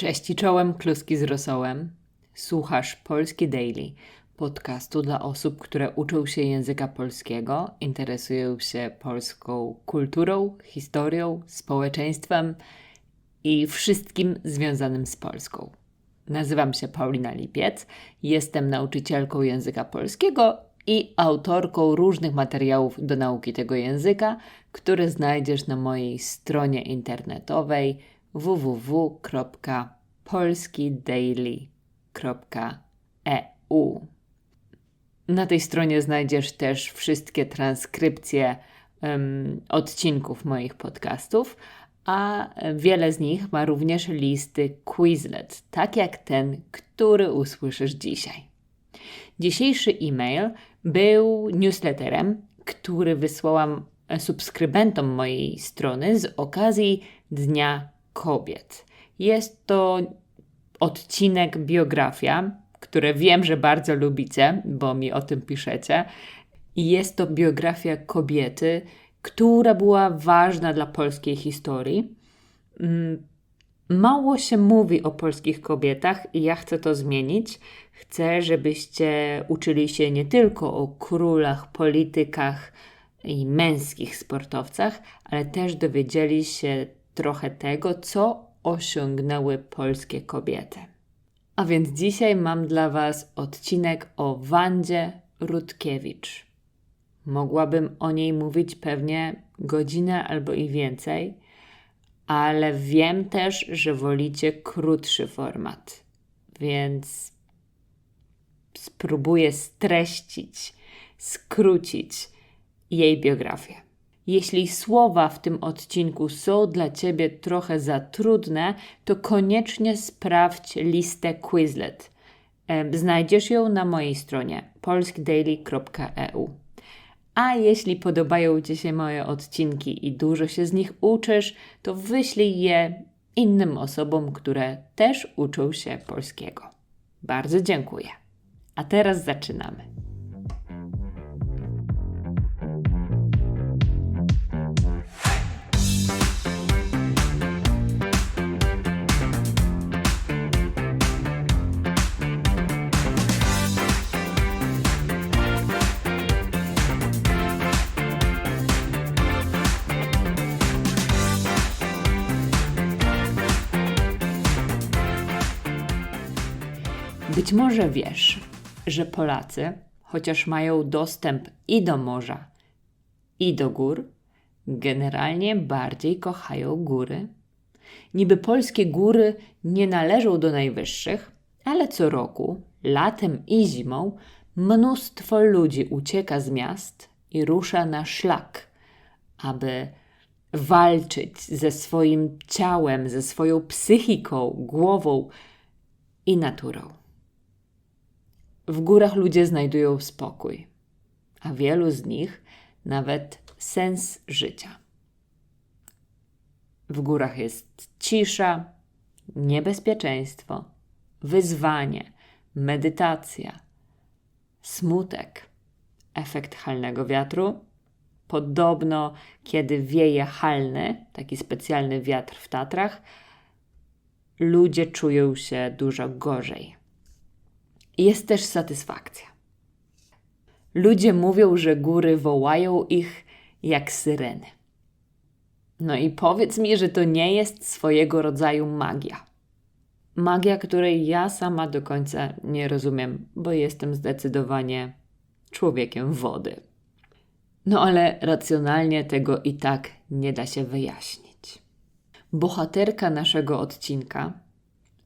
Cześć i czołem, kluski z rosołem. Słuchasz Polski Daily, podcastu dla osób, które uczą się języka polskiego, interesują się polską kulturą, historią, społeczeństwem i wszystkim związanym z Polską. Nazywam się Paulina Lipiec, jestem nauczycielką języka polskiego i autorką różnych materiałów do nauki tego języka, które znajdziesz na mojej stronie internetowej www.polskidaily.eu. Na tej stronie znajdziesz też wszystkie transkrypcje um, odcinków moich podcastów, a wiele z nich ma również listy Quizlet, tak jak ten, który usłyszysz dzisiaj. Dzisiejszy e-mail był newsletterem, który wysłałam subskrybentom mojej strony z okazji Dnia Kobiet. Jest to odcinek biografia, które wiem, że bardzo lubicie, bo mi o tym piszecie. I jest to biografia kobiety, która była ważna dla polskiej historii. Mm, mało się mówi o polskich kobietach i ja chcę to zmienić. Chcę, żebyście uczyli się nie tylko o królach, politykach i męskich sportowcach, ale też dowiedzieli się trochę tego, co osiągnęły polskie kobiety. A więc dzisiaj mam dla Was odcinek o Wandzie Rutkiewicz. Mogłabym o niej mówić pewnie godzinę albo i więcej, ale wiem też, że wolicie krótszy format, więc spróbuję streścić, skrócić jej biografię. Jeśli słowa w tym odcinku są dla Ciebie trochę za trudne, to koniecznie sprawdź listę Quizlet. Znajdziesz ją na mojej stronie polskdaily.eu. A jeśli podobają Ci się moje odcinki i dużo się z nich uczysz, to wyślij je innym osobom, które też uczą się polskiego. Bardzo dziękuję. A teraz zaczynamy. Może wiesz, że Polacy, chociaż mają dostęp i do morza, i do gór, generalnie bardziej kochają góry. Niby polskie góry nie należą do najwyższych, ale co roku, latem i zimą, mnóstwo ludzi ucieka z miast i rusza na szlak, aby walczyć ze swoim ciałem, ze swoją psychiką, głową i naturą. W górach ludzie znajdują spokój, a wielu z nich nawet sens życia. W górach jest cisza, niebezpieczeństwo, wyzwanie, medytacja, smutek, efekt halnego wiatru. Podobno, kiedy wieje halny, taki specjalny wiatr w Tatrach, ludzie czują się dużo gorzej jest też satysfakcja. Ludzie mówią, że góry wołają ich jak syreny. No i powiedz mi, że to nie jest swojego rodzaju magia. Magia, której ja sama do końca nie rozumiem, bo jestem zdecydowanie człowiekiem wody. No ale racjonalnie tego i tak nie da się wyjaśnić. Bohaterka naszego odcinka,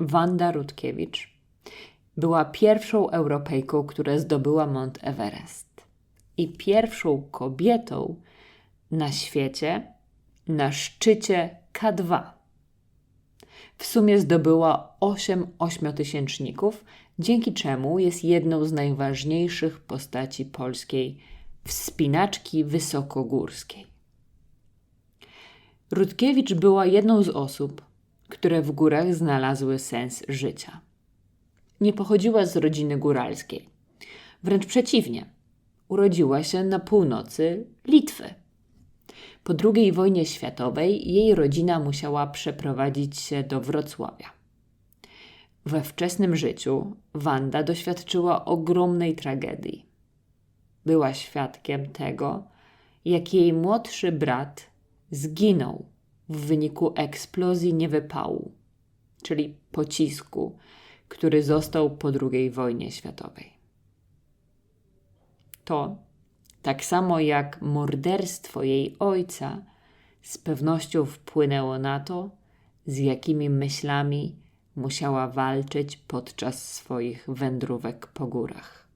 Wanda Rutkiewicz, była pierwszą Europejką, która zdobyła Mont Everest i pierwszą kobietą na świecie na szczycie K2. W sumie zdobyła 8 ośmiotysięczników, dzięki czemu jest jedną z najważniejszych postaci polskiej wspinaczki wysokogórskiej. Rutkiewicz była jedną z osób, które w górach znalazły sens życia nie pochodziła z rodziny góralskiej. Wręcz przeciwnie, urodziła się na północy Litwy. Po II wojnie światowej jej rodzina musiała przeprowadzić się do Wrocławia. We wczesnym życiu Wanda doświadczyła ogromnej tragedii. Była świadkiem tego, jak jej młodszy brat zginął w wyniku eksplozji niewypału, czyli pocisku, który został po II wojnie światowej. To, tak samo jak morderstwo jej ojca, z pewnością wpłynęło na to, z jakimi myślami musiała walczyć podczas swoich wędrówek po górach.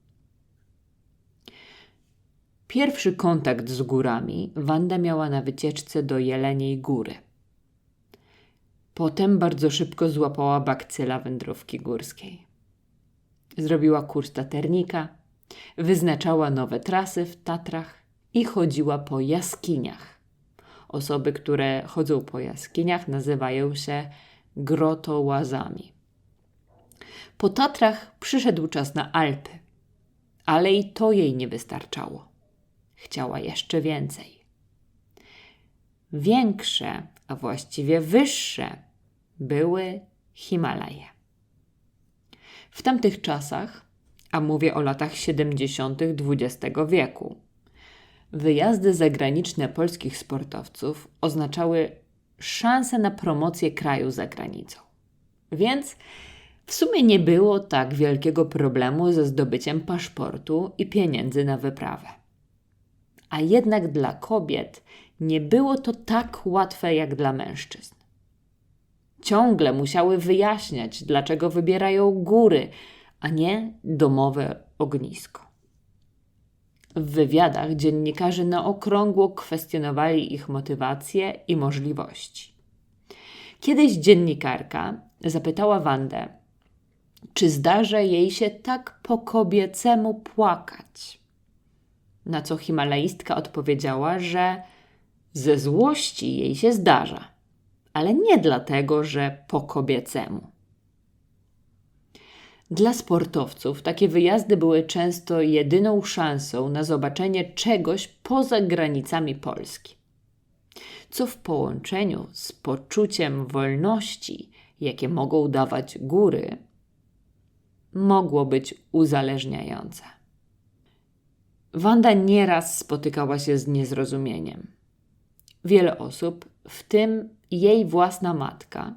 Pierwszy kontakt z górami Wanda miała na wycieczce do Jeleniej Góry. Potem bardzo szybko złapała bakcyla wędrówki górskiej. Zrobiła kurs taternika, wyznaczała nowe trasy w Tatrach i chodziła po jaskiniach. Osoby, które chodzą po jaskiniach, nazywają się grotołazami. Po Tatrach przyszedł czas na Alpy, ale i to jej nie wystarczało. Chciała jeszcze więcej. Większe, a właściwie wyższe, były Himalaje. W tamtych czasach, a mówię o latach 70. XX wieku, wyjazdy zagraniczne polskich sportowców oznaczały szansę na promocję kraju za granicą. Więc w sumie nie było tak wielkiego problemu ze zdobyciem paszportu i pieniędzy na wyprawę. A jednak dla kobiet nie było to tak łatwe jak dla mężczyzn. Ciągle musiały wyjaśniać, dlaczego wybierają góry, a nie domowe ognisko. W wywiadach dziennikarze na okrągło kwestionowali ich motywacje i możliwości. Kiedyś dziennikarka zapytała Wandę, czy zdarza jej się tak po kobiecemu płakać. Na co himalaistka odpowiedziała, że ze złości jej się zdarza, ale nie dlatego, że po kobiecemu. Dla sportowców takie wyjazdy były często jedyną szansą na zobaczenie czegoś poza granicami Polski. Co w połączeniu z poczuciem wolności, jakie mogą dawać góry, mogło być uzależniające. Wanda nieraz spotykała się z niezrozumieniem. Wiele osób, w tym jej własna matka,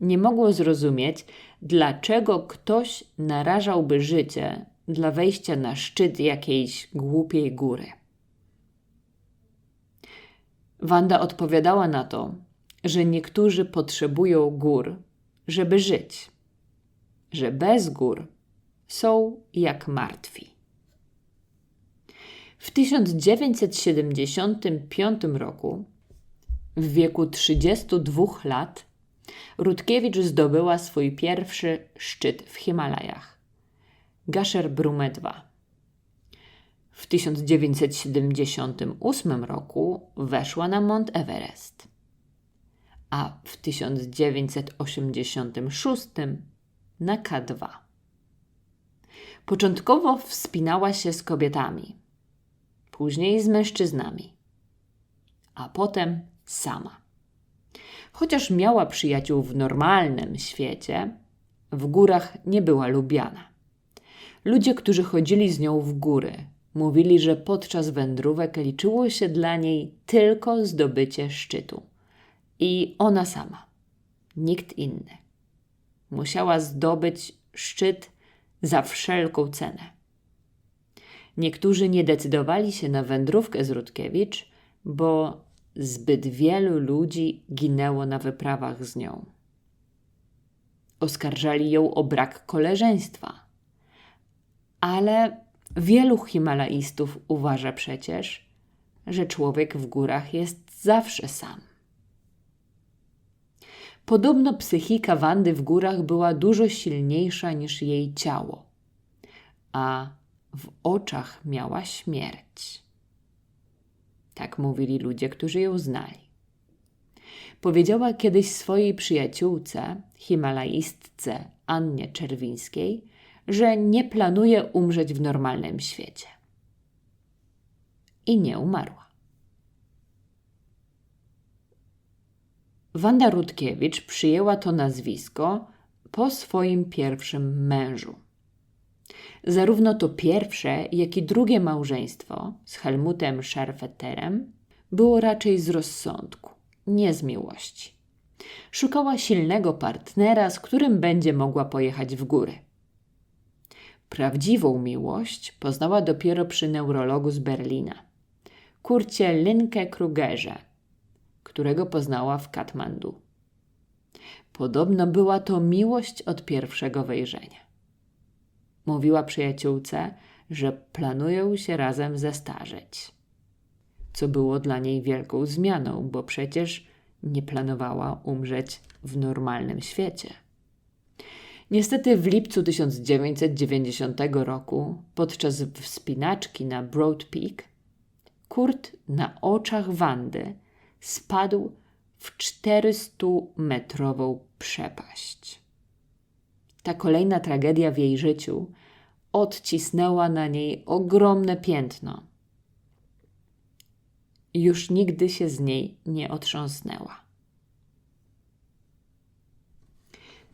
nie mogło zrozumieć, dlaczego ktoś narażałby życie dla wejścia na szczyt jakiejś głupiej góry. Wanda odpowiadała na to, że niektórzy potrzebują gór, żeby żyć, że bez gór są jak martwi. W 1975 roku, w wieku 32 lat, Rutkiewicz zdobyła swój pierwszy szczyt w Himalajach Gasher Brume II. W 1978 roku weszła na Mont Everest, a w 1986 na K2. Początkowo wspinała się z kobietami, później z mężczyznami, a potem sama. Chociaż miała przyjaciół w normalnym świecie, w górach nie była lubiana. Ludzie, którzy chodzili z nią w góry, mówili, że podczas wędrówek liczyło się dla niej tylko zdobycie szczytu. I ona sama, nikt inny. Musiała zdobyć szczyt za wszelką cenę. Niektórzy nie decydowali się na wędrówkę z Rutkiewicz, bo zbyt wielu ludzi ginęło na wyprawach z nią. Oskarżali ją o brak koleżeństwa. Ale wielu himalaistów uważa przecież, że człowiek w górach jest zawsze sam. Podobno psychika Wandy w górach była dużo silniejsza niż jej ciało, a w oczach miała śmierć. Tak mówili ludzie, którzy ją znali. Powiedziała kiedyś swojej przyjaciółce, himalaistce Annie Czerwińskiej, że nie planuje umrzeć w normalnym świecie. I nie umarła. Wanda Rutkiewicz przyjęła to nazwisko, po swoim pierwszym mężu. Zarówno to pierwsze, jak i drugie małżeństwo z Helmutem Scharfetterem było raczej z rozsądku, nie z miłości. Szukała silnego partnera, z którym będzie mogła pojechać w góry. Prawdziwą miłość poznała dopiero przy neurologu z Berlina, Kurcie Linke Krugerze, którego poznała w Katmandu. Podobno była to miłość od pierwszego wejrzenia. Mówiła przyjaciółce, że planują się razem zestarzeć. Co było dla niej wielką zmianą, bo przecież nie planowała umrzeć w normalnym świecie. Niestety w lipcu 1990 roku, podczas wspinaczki na Broad Peak, Kurt na oczach Wandy spadł w 400-metrową przepaść. Ta kolejna tragedia w jej życiu odcisnęła na niej ogromne piętno. Już nigdy się z niej nie otrząsnęła.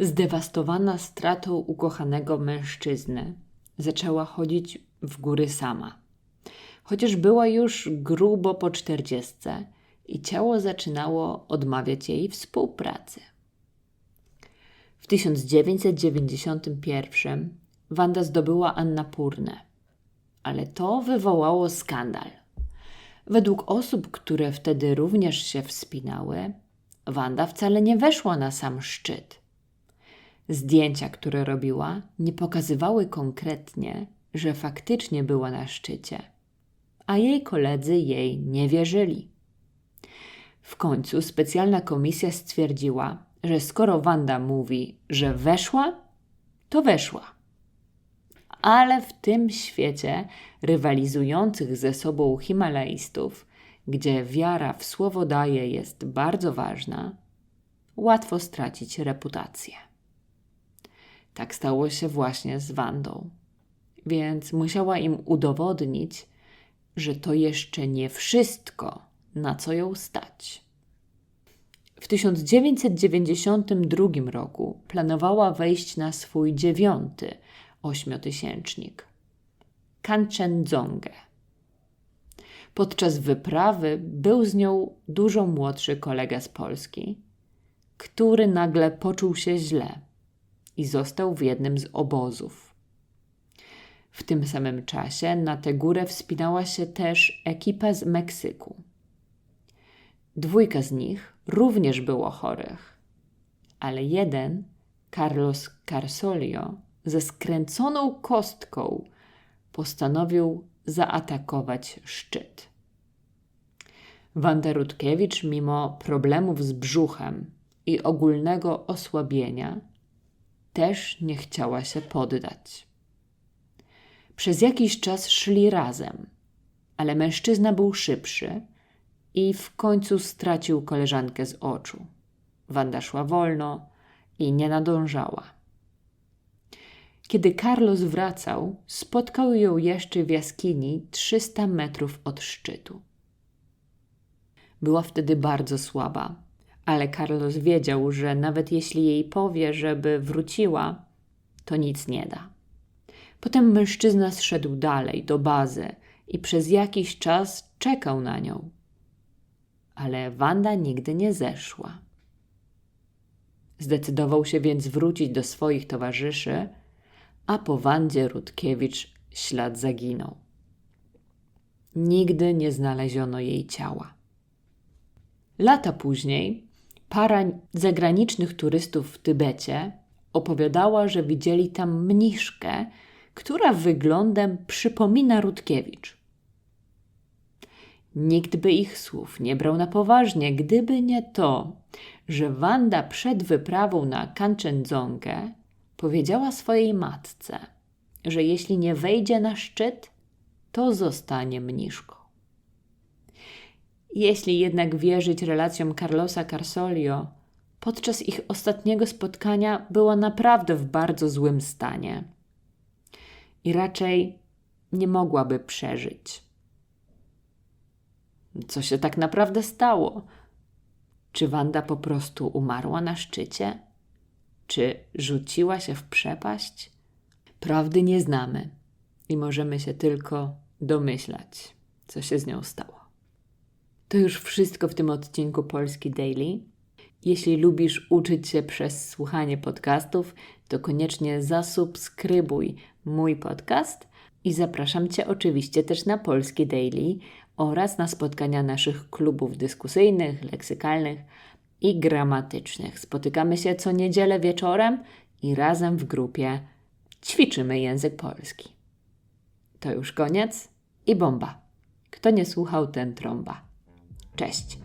Zdewastowana stratą ukochanego mężczyzny, zaczęła chodzić w góry sama. Chociaż była już grubo po czterdziestce i ciało zaczynało odmawiać jej współpracy. W 1991 Wanda zdobyła Annapurnę, ale to wywołało skandal. Według osób, które wtedy również się wspinały, Wanda wcale nie weszła na sam szczyt. Zdjęcia, które robiła, nie pokazywały konkretnie, że faktycznie była na szczycie, a jej koledzy jej nie wierzyli. W końcu specjalna komisja stwierdziła, że skoro Wanda mówi, że weszła, to weszła. Ale w tym świecie rywalizujących ze sobą Himalajstów, gdzie wiara w słowo daje jest bardzo ważna, łatwo stracić reputację. Tak stało się właśnie z Wandą. Więc musiała im udowodnić, że to jeszcze nie wszystko, na co ją stać. W 1992 roku planowała wejść na swój dziewiąty ośmiotysięcznik Kanchenjongę. Podczas wyprawy był z nią dużo młodszy kolega z Polski, który nagle poczuł się źle i został w jednym z obozów. W tym samym czasie na tę górę wspinała się też ekipa z Meksyku. Dwójka z nich również było chorych, ale jeden, Carlos Carsolio, ze skręconą kostką postanowił zaatakować szczyt. Wanda Rutkiewicz, mimo problemów z brzuchem i ogólnego osłabienia, też nie chciała się poddać. Przez jakiś czas szli razem, ale mężczyzna był szybszy i w końcu stracił koleżankę z oczu. Wanda szła wolno i nie nadążała. Kiedy Carlos wracał, spotkał ją jeszcze w jaskini 300 metrów od szczytu. Była wtedy bardzo słaba, ale Carlos wiedział, że nawet jeśli jej powie, żeby wróciła, to nic nie da. Potem mężczyzna zszedł dalej do bazy i przez jakiś czas czekał na nią. Ale Wanda nigdy nie zeszła. Zdecydował się więc wrócić do swoich towarzyszy, a po Wandzie Rutkiewicz ślad zaginął. Nigdy nie znaleziono jej ciała. Lata później para zagranicznych turystów w Tybecie opowiadała, że widzieli tam mniszkę, która wyglądem przypomina Rutkiewicz. Nikt by ich słów nie brał na poważnie, gdyby nie to, że Wanda przed wyprawą na Kanchenjongę powiedziała swojej matce, że jeśli nie wejdzie na szczyt, to zostanie mniszką. Jeśli jednak wierzyć relacjom Carlosa Carsolio, podczas ich ostatniego spotkania była naprawdę w bardzo złym stanie i raczej nie mogłaby przeżyć. Co się tak naprawdę stało? Czy Wanda po prostu umarła na szczycie? Czy rzuciła się w przepaść? Prawdy nie znamy i możemy się tylko domyślać, co się z nią stało. To już wszystko w tym odcinku Polski Daily. Jeśli lubisz uczyć się przez słuchanie podcastów, to koniecznie zasubskrybuj mój podcast i zapraszam Cię oczywiście też na Polski Daily oraz na spotkania naszych klubów dyskusyjnych, leksykalnych i gramatycznych. Spotykamy się co niedzielę wieczorem i razem w grupie ćwiczymy język polski. To już koniec i bomba. Kto nie słuchał, ten trąba. Cześć.